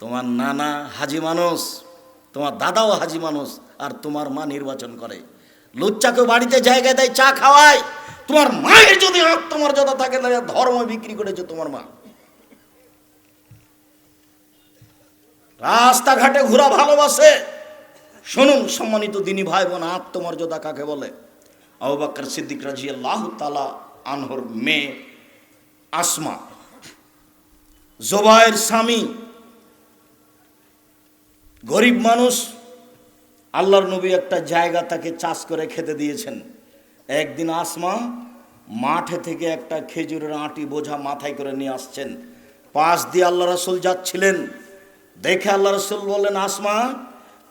তোমার নানা হাজি মানুষ, তোমার দাদাও হাজি মানুষ আর তোমার মা নির্বাচন করে। লুচ্চাকে বাড়িতে জায়গায় দেয়, চা খাওয়ায়। তোমার মায়ের যদি আত্মমর্যাদা থাকে তাহলে ধর্ম বিক্রি করেছে তোমার মা। রাস্তাঘাটে ঘোরা ভালোবাসে। শুনুন, সম্মানিত দিনী ভাই বোন আত্মমর্যাদা কাকে বলে? আবুবাক্কর সিদ্দিক রাজি আল্লাহ তালা আনহর মেয়ে আসমা। জোবায়ের স্বামী গরিব মানুষ আল্লাহর নবী একটা জায়গা তাকে চাষ করে খেতে দিয়েছেন। একদিন আসমা মাঠে থেকে একটা খেজুরের আঁটি বোঝা মাথায় করে নিয়ে আসছেন। পাশ দিয়ে আল্লাহ রসুল যাচ্ছিলেন। দেখে আল্লাহ রসুল বললেন আসমা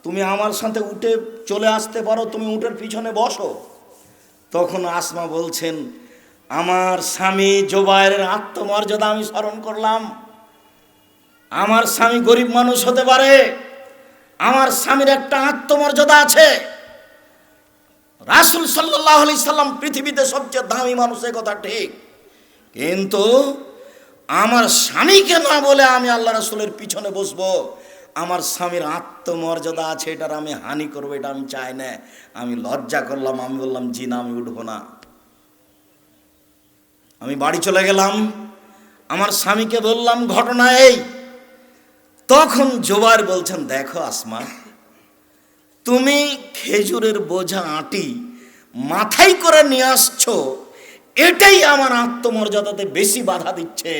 তুমি আমার সাথে উঠে চলে আসতে পারো, তুমি উটের পিছনে বসো। তখন আসমা বলছেন, আমার স্বামী জোবায়ের আত্মমর্যাদা আমি স্মরণ করলাম। আমার স্বামী গরিব মানুষ হতে পারে আমার স্বামীর একটা আত্মমর্যাদা আছে। রাসুল সাল্লাহ আলি সাল্লাম পৃথিবীতে সবচেয়ে দামি মানুষের কথা ঠিক। কিন্তু আমার স্বামীকে না বলে আমি আল্লাহ রাসুলের পিছনে বসবো, আমার স্বামীর আত্মমর্যাদা আছে, এটার আমি হানি করব, এটা আমি চাই না। আমি লজ্জা করলাম, আমি বললাম, জি না, আমি উঠবো না। আমি বাড়ি চলে গেলাম, আমার স্বামীকে বললাম, ঘটনা এই তখন জোবার বলছেন, দেখো আসমা, তুমি খেজুরের বোঝা আটি মাথায় করে নিয়ে আসছো, এটাই আমার আত্মমর্যাদাতে বেশি বাধা দিচ্ছে।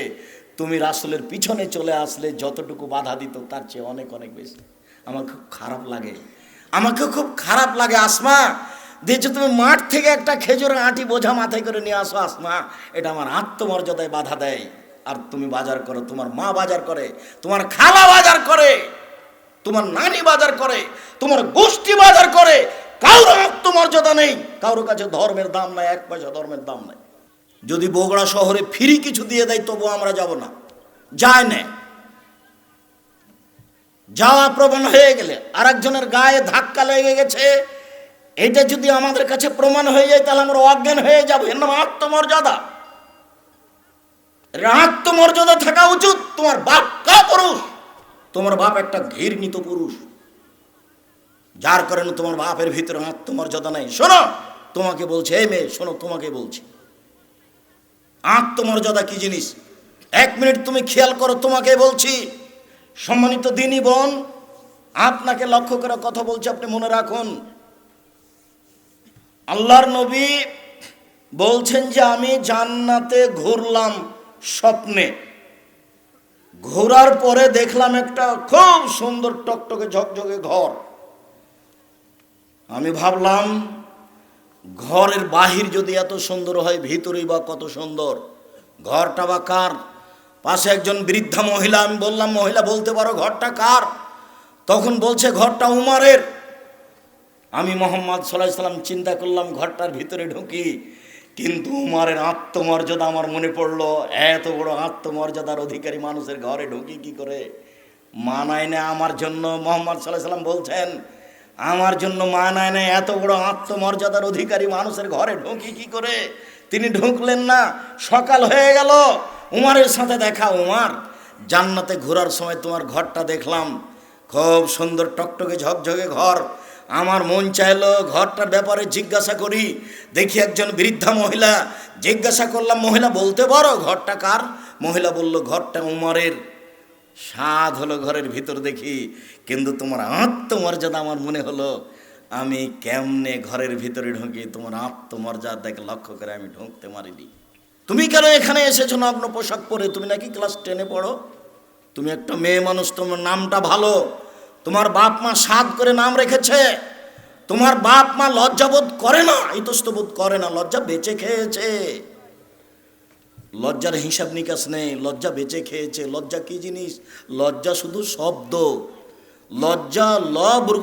তুমি রাসুলের পিছনে চলে আসলে যতটুকু বাধা দিত, তার চেয়ে অনেক অনেক বেশি। আমার খুব খারাপ লাগে। আমাকে খুব খারাপ লাগে আসমা। দিয়েছ তুমি মাঠ থেকে একটা খেজুরের আটি বোঝা মাথায় করে নিয়ে আসো আসমা। এটা আমার আত্মমর্যাদায় বাধা দেয়। আর তুমি বাজার করো, তোমার মা বাজার করে, তোমার খালা বাজার করে, তোমার নানি বাজার করে, তোমার গোষ্ঠী বাজার করে কারোর আত্মমর্যাদা নেই কারোর কাছে ধর্মের দাম নাই, এক পয়সা ধর্মের দাম নাই। যদি বগুড়া শহরে ফ্রি কিছু দিয়ে দেয় তবু আমরা যাব না। যায় না। যাওয়া প্রমাণ হয়ে গেলে আরেকজনের গায়ে ধাক্কা লেগে গেছে, এটা যদি আমাদের কাছে প্রমাণ হয়ে যায়, তাহলে আমরা অজ্ঞান হয়ে যাব। এর নাম আত্মমর্যাদা। আত্মমর্যাদা থাকা উচিত, তোমার বাপ কা পুরুষ? তোমার বাপ একটা ঘৃণিত পুরুষ। যার কারণে তোমার বাপের ভিতরে আত্মমর্যাদা নেই। শোনো, তোমাকে বলছে, এই মেয়ে, শোনো, তোমাকে বলছি। আত্মমর্যাদা কি জিনিস? এক মিনিট তুমি খেয়াল করো, তোমাকে বলছি, সম্মানিত দিনী বোন, আপনাকে লক্ষ্য করে কথা বলছি, আপনি মনে রাখুন। আল্লাহর নবী বলছেন যে আমি জান্নাতে ঘুরলাম। স্বপ্নে। ঘোরার পরে দেখলাম একটা খুব সুন্দর টকটকে ঝকঝকে ঘর। আমি ভাবলাম, ঘরের বাহির যদি এত সুন্দর হয় ভিতরেই বা কত সুন্দর? ঘরটা বা কার? পাশে একজন বৃদ্ধা মহিলা, আমি বললাম, মহিলা, বলতে পারো ঘরটা কার? তখন বলছে, ঘরটা উমারের। আমি মোহাম্মদ সাল্লাহ সাল্লাম চিন্তা করলাম, ঘরটার ভিতরে ঢুকি। কিন্তু উমারের আত্মমর্যাদা আমার মনে পড়ল, এত বড় আত্মমর্যাদার অধিকারী মানুষের ঘরে ঢুকি কি করে? মানায় না আমার জন্য, মোহাম্মদ সাল্লাহ সাল্লাম বলছেন, আমার জন্য মানায় না এত বড় আত্মমর্যাদার অধিকারী মানুষের ঘরে ঢুকি কি করে? তিনি ঢুকলেন না, সকাল হয়ে গেল, উমারের সাথে দেখা উমার, জান্নাতে ঘোরার সময় তোমার ঘরটা দেখলাম, খুব সুন্দর টকটকে ঝকঝকে ঘর আমার মন চাইলো ঘরটার ব্যাপারে জিজ্ঞাসা করি। দেখি একজন বৃদ্ধা মহিলা। জিজ্ঞাসা করলাম, মহিলা, বলতে পারো ঘরটা কার? মহিলা বলল, ঘরটা উমরের। স্বাদ হলো ঘরের ভিতর দেখি। কিন্তু তোমার আত্মমর্যাদা আমার মনে হলো। আমি কেমনে ঘরের ভিতরে ঢুকি? তোমার আত্মমর্যাদা দেখে লক্ষ্য করে আমি ঢুকতে মারিনি তুমি কেন এখানে এসেছ নগ্ন পোশাক পরে? তুমি নাকি ক্লাস টেনে পড়ো? তুমি একটা মেয়ে মানুষ, তোমার নামটা ভালো। তোমার বাপ মা সাদ করে নাম রেখেছে। তোমার বাপ মা লজ্জাবোধ করে না ইতস্তবোধ করে না, লজ্জা বেঁচে খেয়েছে। লজ্জার হিসাব নিকাশ নেই, লজ্জা বেঁচে খেয়েছে। লজ্জা কি জিনিস? লজ্জা শুধু শব্দ। লজ্জা ল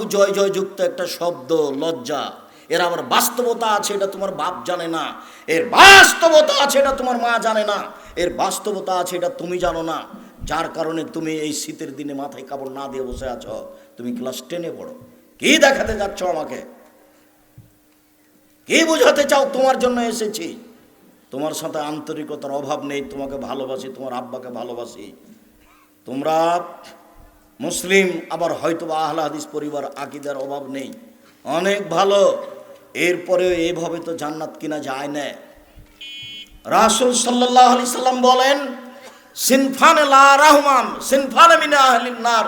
জয় জয় যুক্ত একটা শব্দ, লজ্জা। এর আবার বাস্তবতা আছে, এটা তোমার বাপ জানে না। এর বাস্তবতা আছে, এটা তোমার মা জানে না। এর বাস্তবতা আছে, এটা তুমি জানো না। যার কারণে তুমি এই শীতের দিনে মাথায় কাপড় না দিয়ে বসে আছো, তুমি ক্লাস টেনে পড়ো। কি দেখাতে যাচ্ছ আমাকে? কি বোঝাতে চাও? তোমার জন্য এসেছি। তোমার সাথে আন্তরিকতার অভাব নেই, তোমাকে ভালোবাসি, তোমার আব্বাকে ভালোবাসি। তোমরা মুসলিম, আবার হয়তো বা আহলা হাদিস পরিবার, আকিদার অভাব নেই। অনেক ভালো। এরপরেও এইভাবে তো জান্নাত কিনা যায় না। রাসুল সাল্লাহ আলি সাল্লাম বলেন সিনফানে লা রাহমান, সিনফানে মিনা আহলিন নার,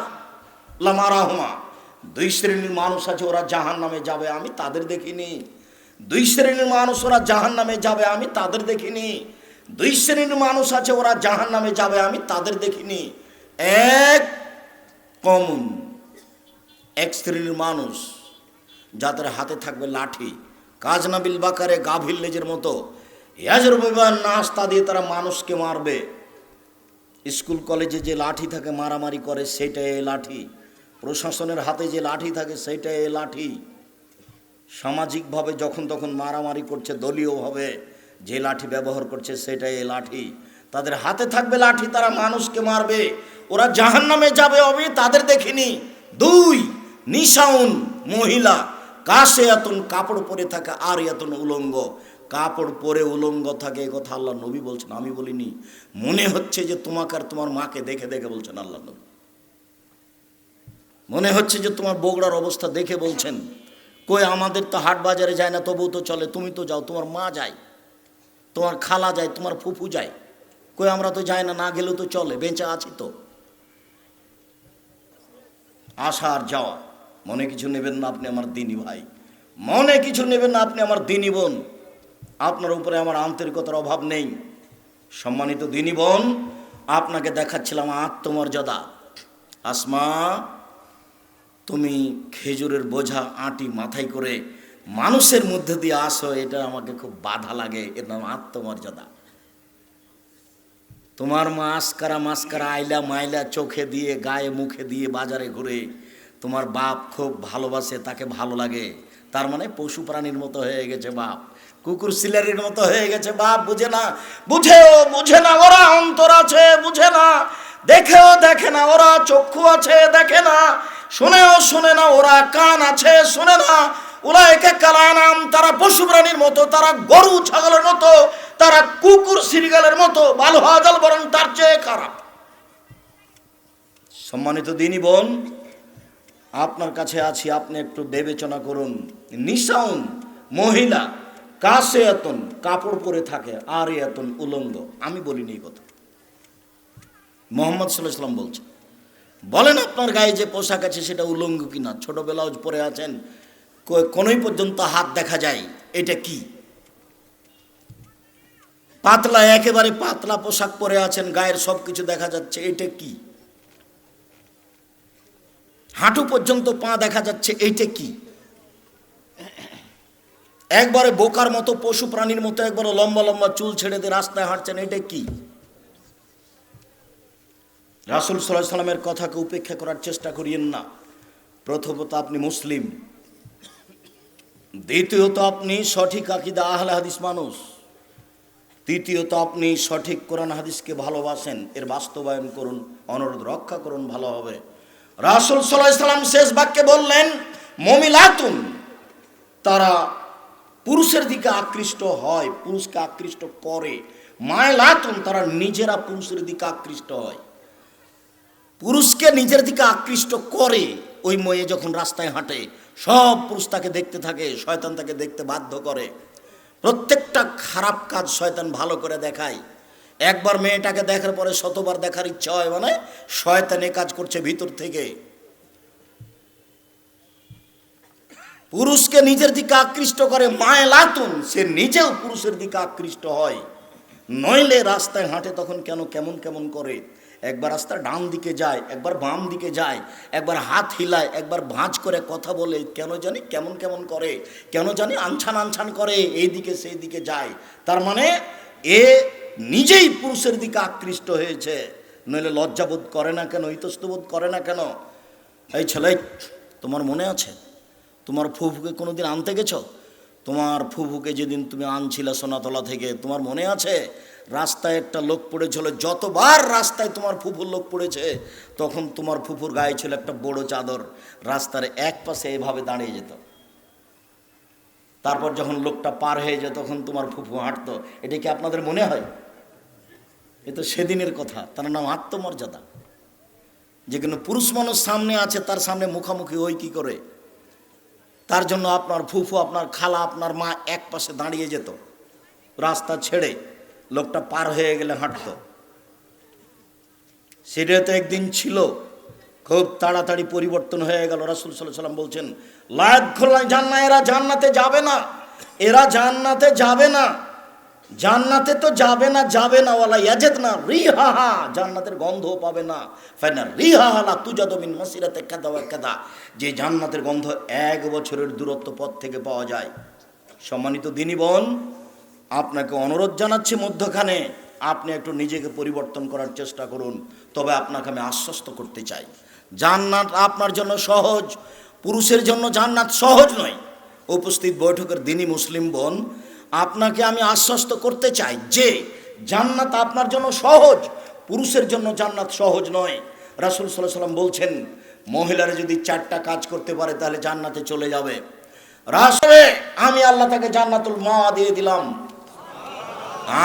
লামা রাহমা। দুই শ্রেণির মানুষ আছে, ওরা জাহান নামে যাবে, আমি তাদের দেখিনি। দুই শ্রেণির মানুষ, ওরা জাহান নামে যাবে, আমি তাদের দেখিনি। দুই শ্রেণির মানুষ আছে, ওরা জাহান নামে যাবে, আমি তাদের দেখিনি। এক কমন, এক শ্রেণির মানুষ, যাদের হাতে থাকবে লাঠি। কাজনাবিল বাকারে গাভীর লেজের মতো। ইয়াজের বিবাহ নাস্তা দিয়ে তারা মানুষকে মারবে। স্কুল কলেজে যে লাঠি থাকে, মারামারি করে, সেটাই এই লাঠি। প্রশাসনের হাতে যে লাঠি থাকে, সেটাই এই লাঠি। সামাজিকভাবে যখন তখন মারামারি করছে, দলীয়ভাবে যে লাঠি ব্যবহার করছে, সেটাই এই লাঠি। তাদের হাতে থাকবে লাঠি, তারা মানুষকে মারবে। ওরা জাহান নামে যাবে আমি তাদের দেখিনি। দুই, নিশাউন মহিলা কাশে এতন কাপড় পরে থাকে আর এতন উলঙ্গ। কাপড় পরে উলঙ্গ থাকে, এ কথা আল্লাহ নবী বলছেন। আমি বলিনি, মনে হচ্ছে যে তোমাকে আর তোমার মাকে দেখে দেখে বলছেন আল্লাহ নবী। মনে হচ্ছে যে তোমার বগড়ার অবস্থা দেখে বলছেন। কই, আমাদের তো হাট বাজারে যায় না, তবুও তো চলে, তুমি তো যাও, তোমার মা যায়, তোমার খালা যায়, তোমার ফুফু যায়। কই, আমরা তো যাই না না গেলেও তো চলে, বেঁচে আছি তো। আসা আর যাওয়া, মনে কিছু নেবেন না আপনি আমার দিনী ভাই। মনে কিছু নেবেন না আপনি আমার দিনী বোন। আপনার উপরে আমার আন্তরিকতার অভাব নেই। সম্মানিত দিনী বোন, আপনাকে দেখাচ্ছিলাম আত্মমর্যাদা। আসমা, তুমি খেজুরের বোঝা আটি মাথায় করে মানুষের মধ্যে দিয়ে আসো, এটা আমাকে খুব বাধা লাগে, এর নাম আত্মমর্যাদা। তোমার মাস্কারা মাস্কারা আইলা মাইলা চোখে দিয়ে, গায়ে মুখে দিয়ে বাজারে ঘুরে, তোমার বাপ খুব ভালোবাসে, তাকে ভালো লাগে। তার মানে পশু প্রাণীর মতো হয়ে গেছে বাপ। কুকুর সিলারির মতো হয়ে গেছে, বাপ বুঝে না। বুঝেও বুঝে না, ওরা অন্তর আছে, বুঝে না। দেখেও দেখে না, ওরা চক্ষু আছে, দেখে না। শুনেও শুনে না, ওরা কান আছে, শুনে না। ওরা একে কালানাম, তারা পশু প্রাণীর মতো, তারা গরু ছাগলের মতো, তারা কুকুর সিরিগালের মতো ভালো হাজাল বরং তার চেয়ে খারাপ। সম্মানিত দিনী বোন, আপনার কাছে আছি, আপনি একটু বিবেচনা করুন। নিশাউন মহিলা কাছে এতন কাপড় পরে থাকে আর এতন উলঙ্গ। আমি বলিনি এই কথা। মোহাম্মদ সাল্লাহ সাল্লাম বলছেন, বলেন আপনার গায়ে যে পোশাক আছে সেটা উলঙ্গ কিনা ছোট ব্লাউজ পরে আছেন কোনোই পর্যন্ত হাত দেখা যায়, এটা কি? পাতলা, একেবারে পাতলা পোশাক পরে আছেন, গায়ের সব কিছু দেখা যাচ্ছে, এটা কি? হাঁটু পর্যন্ত পা দেখা যাচ্ছে এইটা কি? একবারে বোকার মতো পশু প্রাণীর মতো একবারে লম্বা লম্বা চুল ছেড়ে দিয়ে রাস্তায় হাঁটছেন, এটা কি? রাসুল সাল্লাহ সাল্লামের কথাকে উপেক্ষা করার চেষ্টা করিয়েন না। প্রথমত আপনি মুসলিম। দ্বিতীয়ত আপনি সঠিক আকিদা আহলে হাদিস মানুষ। তৃতীয়ত আপনি সঠিক কোরআন হাদিসকে ভালোবাসেন, এর বাস্তবায়ন করুন, অনুরোধ রক্ষা করুন, ভালো হবে। রাসুল সাল্লাহ সাল্লাম শেষ বাক্যে বললেন মমিলাতুন তারা পুরুষের দিকে আকৃষ্ট হয়, পুরুষকে আকৃষ্ট করে। মায়লাতুন তারা নিজেরা পুরুষের দিকে আকৃষ্ট হয়। পুরুষকে নিজের দিকে আকৃষ্ট করে, ওই মেয়ে যখন রাস্তায় হাঁটে, সব পুরুষ তাকে দেখতে থাকে, শয়তান তাকে দেখতে বাধ্য করে। প্রত্যেকটা খারাপ কাজ শয়তান ভালো করে দেখায়। একবার মেয়েটাকে দেখার পরে শতবার দেখার ইচ্ছা হয় মানে শয়তান এ কাজ করছে ভিতর থেকে। পুরুষকে নিজের দিকে আকৃষ্ট করে মায় লাতুন, সে নিজেও পুরুষের দিকে আকৃষ্ট হয়। নইলে রাস্তায় হাঁটে তখন কেন কেমন কেমন করে? একবার রাস্তা ডান দিকে যায়, একবার বাম দিকে যায়, একবার হাত হিলায়, একবার ভাঁজ করে কথা বলে, কেন জানি কেমন কেমন করে, কেন জানি আনছান আনছান করে এই দিকে সেই দিকে যায়। তার মানে এ নিজেই পুরুষের দিকে আকৃষ্ট হয়েছে। নইলে লজ্জাবোধ করে না কেন, ইতস্তবোধ করে না কেন? এই ছেলে, তোমার মনে আছে? তোমার ফুফুকে কোনোদিন আনতে গেছো? তোমার ফুফুকে যেদিন তুমি আনছিলে সোনাতলা থেকে, তোমার মনে আছে? রাস্তায় একটা লোক পড়েছিল, যতবার রাস্তায় তোমার ফুফুর লোক পড়েছে, তখন তোমার ফুফুর গায়ে ছিল একটা বড় চাদর, রাস্তার এক পাশে এভাবে দাঁড়িয়ে যেত। তারপর যখন লোকটা পার হয়ে যায়, তখন তোমার ফুফু হাঁটতো। এটা কি আপনাদের মনে হয়? এ তো সেদিনের কথা, তার নাম আত্মমর্যাদা। যে কোনো পুরুষ মানুষ সামনে আছে, তার সামনে মুখামুখি ওই কি করে? তার জন্য আপনার ফুফু, আপনার খালা, আপনার মা এক পাশে দাঁড়িয়ে যেত। রাস্তা ছেড়ে লোকটা পার হয়ে গেলে হাঁটত। সেটা তো একদিন ছিল। খুব তাড়াতাড়ি পরিবর্তন হয়ে গেল। রাসুল সাল্লাহ সাল্লাম বলছেন লায়াত খোলা জান্না এরা জান্নাতে যাবে না। এরা জান্নাতে যাবে না। জান্নাতে তো যাবে না যাবে না ওয়ালা ইয়াজেদ না রিহাহা, জান্নাতের গন্ধও পাবে না। ফাইনা রিহাহা লা তুজাদমিন মাসিরাতে কাদা ওয়া কাদা। যে জান্নাতের গন্ধ এক বছরের দূরত্ব পথ থেকে পাওয়া যায়। সম্মানিত দিনী বোন, আপনাকে অনুরোধ জানাচ্ছি মধ্যখানে, আপনি একটু নিজেকে পরিবর্তন করার চেষ্টা করুন। তবে আপনাকে আমি আশ্বস্ত করতে চাই। জান্নাত আপনার জন্য সহজ, পুরুষের জন্য জান্নাত সহজ নয়। উপস্থিত বৈঠকের দিনী মুসলিম বোন আপনাকে আমি আশ্বস্ত করতে চাই যে জান্নাত আপনার জন্য সহজ, পুরুষের জন্য জান্নাত সহজ নয়। রাসুল সাল্লাহ সাল্লাম বলছেন, মহিলারা যদি চারটা কাজ করতে পারে তাহলে জান্নাতে চলে যাবে। রাসুলে, আমি আল্লাহ তাকে জান্নাতুল মা দিয়ে দিলাম।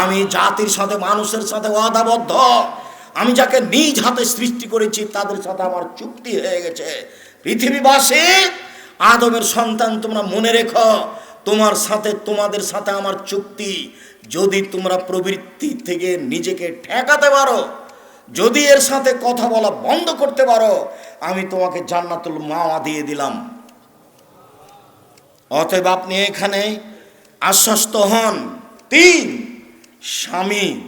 আমি জাতির সাথে, মানুষের সাথে ওয়াদাবদ্ধ। আমি যাকে নিজ হাতে সৃষ্টি করেছি, তাদের সাথে আমার চুক্তি হয়ে গেছে। পৃথিবীবাসী, আদমের সন্তান তোমরা মনে রেখো তোমার সাথে, তোমাদের সাথে আমার চুক্তি। যদি তোমরা প্রবৃত্তি থেকে নিজেকে ঠেকাতে পারো, যদি এর সাথে কথা বলা বন্ধ করতে পারো, আমি তোমাকে জান্নাতুল মাওয়া দিয়ে দিলাম। অতএব আপনি এখানে আশ্বস্ত হন। তিন, স্বামী।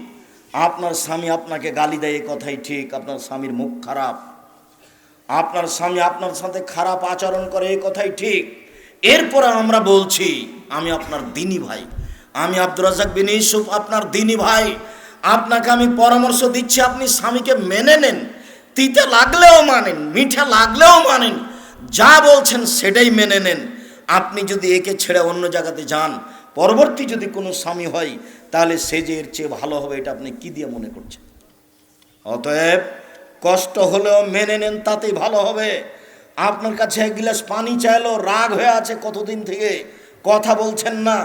আপনার স্বামী আপনাকে গালি দেয়, এ কথাই ঠিক। আপনার স্বামীর মুখ খারাপ। আপনার স্বামী আপনার সাথে খারাপ আচরণ করে, এ কথাই ঠিক। এরপরে আমরা বলছি, আমি আপনার দিনী ভাই। আমি আব্দুর রাজাক বিন ইউসুফ, আপনার দিনী ভাই। আপনাকে আমি পরামর্শ দিচ্ছি, আপনি স্বামীকে মেনে নেন। তিতে লাগলেও মানেন, মিঠা লাগলেও মানেন। যা বলছেন সেটাই মেনে নেন। আপনি যদি একে ছেড়ে অন্য জায়গাতে যান, পরবর্তী যদি কোনো স্বামী হয়, তাহলে সে যে এর চেয়ে ভালো হবে, এটা আপনি কি দিয়ে মনে করছেন? অতএব কষ্ট হলেও মেনে নেন, তাতেই ভালো হবে। আপনার কাছে এক গিলাস পানি চাইলো, রাগ হয়ে আছে কতদিন থেকে? কথা বলছেন না।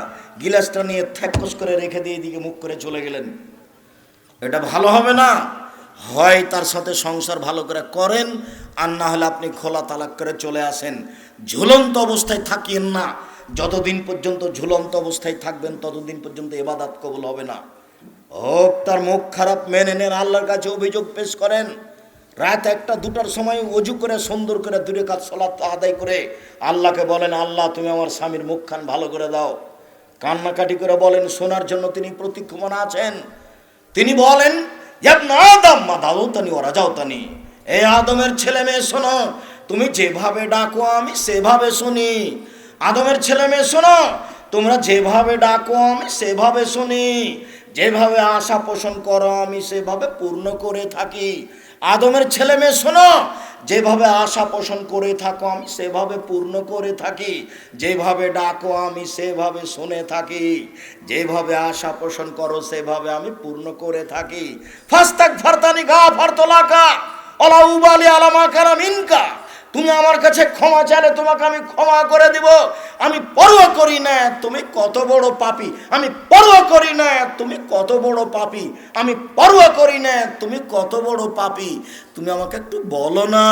গিলাসটা নিয়ে থ্যাকস করে রেখে দিয়ে দিকে মুখ করে চলে গেলেন। এটা ভালো হবে না। হয় তার সাথে সংসার ভালো করে করেন, আর না হলে আপনি খোলা তালাক করে চলে আসেন। ঝুলন্ত অবস্থায় থাকিয়েন না। যতদিন পর্যন্ত ঝুলন্ত অবস্থায় থাকবেন, ততদিন পর্যন্ত এবাদাত কবুল হবে না। হোক, তার মুখ খারাপ মেনে নেন, আল্লাহর কাছে অভিযোগ পেশ করেন। রাত একটা, দুটার সময় অজু করে, সুন্দর করে দূরে কাজ সলাৎ আদায় করে আল্লাহকে বলেন, আল্লাহ, তুমি আমার স্বামীর মুখখান ভালো করে দাও। কান্নাকাটি করে বলেন, শোনার জন্য তিনি প্রতীক্ষমান আছেন। তিনি বলেন ওরা যাওতানি আদমের শোনো, তুমি যেভাবে ডাকো, আমি সেভাবে শুনি। আদমের শোনো, তোমরা যেভাবে ডাকো, আমি সেভাবে শুনি। যেভাবে আশা পোষণ করো, আমি সেভাবে পূর্ণ করে থাকি। আদমের ছেলে মেয়ে, শোনো, যেভাবে আশা পোষণ করে থাকো, আমি সেভাবে পূর্ণ করে থাকি। যেভাবে ডাকো, আমি সেভাবে শুনে থাকি। যেভাবে আশা পোষণ করো, সেভাবে আমি পূর্ণ করে থাকি। ফাস্তাক ফারতানি গা ফারতলাকা অলা উবালি আলামা কারাম ইনকা তুমি আমার কাছে ক্ষমা চাইলে তোমাকে আমি ক্ষমা করে দিব। আমি পরোয়া করি না, তুমি কত বড় পাপি। আমি পরোয়া করি না, তুমি কত বড় পাপি। আমি পরোয়া করি না, তুমি কত বড় পাপি। তুমি আমাকে একটু বলো না,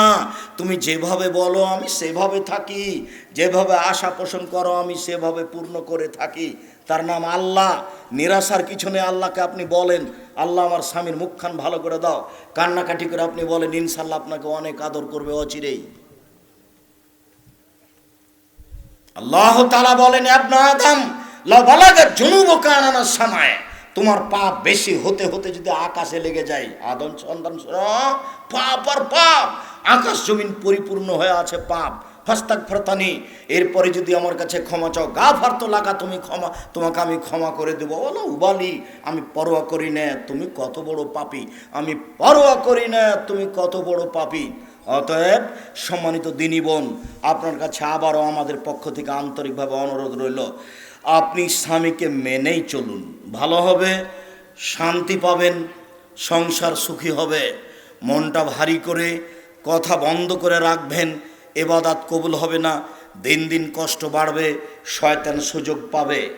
তুমি যেভাবে বলো আমি সেভাবে থাকি। যেভাবে আশা পোষণ করো আমি সেভাবে পূর্ণ করে থাকি। তার নাম আল্লাহ। নিরাশার কিছু নেই আল্লাহকে আপনি বলেন। আল্লাহ আমার স্বামীর মুখখান ভালো করে দাও। কান্নাকাটি করে আপনি বলেন, ইনশাল্লাহ আপনাকে অনেক আদর করবে অচিরেই। আল্লাহ তালা বলেন আপনা আদম লাগার জনুব কানানার সময় তোমার পাপ বেশি হতে হতে যদি আকাশে লেগে যায়, আদম সন্তান পাপ আর পাপ, আকাশ জমিন পরিপূর্ণ হয়ে আছে পাপ। ফাস্তাক ফরতানি এরপরে যদি আমার কাছে ক্ষমা চাও গা ফার্ত লাগা তুমি ক্ষমা, তোমাকে আমি ক্ষমা করে দেবো। বলো উবালি, আমি পরোয়া করি না, তুমি কত বড় পাপি। আমি পরোয়া করি না, তুমি কত বড় পাপি। অতএব সম্মানিত দিনী বোন, আপনার কাছে আবারও আমাদের পক্ষ থেকে আন্তরিকভাবে অনুরোধ রইল, আপনি স্বামীকে মেনেই চলুন। ভালো হবে, শান্তি পাবেন, সংসার সুখী হবে, মনটা ভারী করে, কথা বন্ধ করে রাখবেন, এবাদাত কবুল হবে না, দিন দিন কষ্ট বাড়বে, শয়তান সুযোগ পাবে।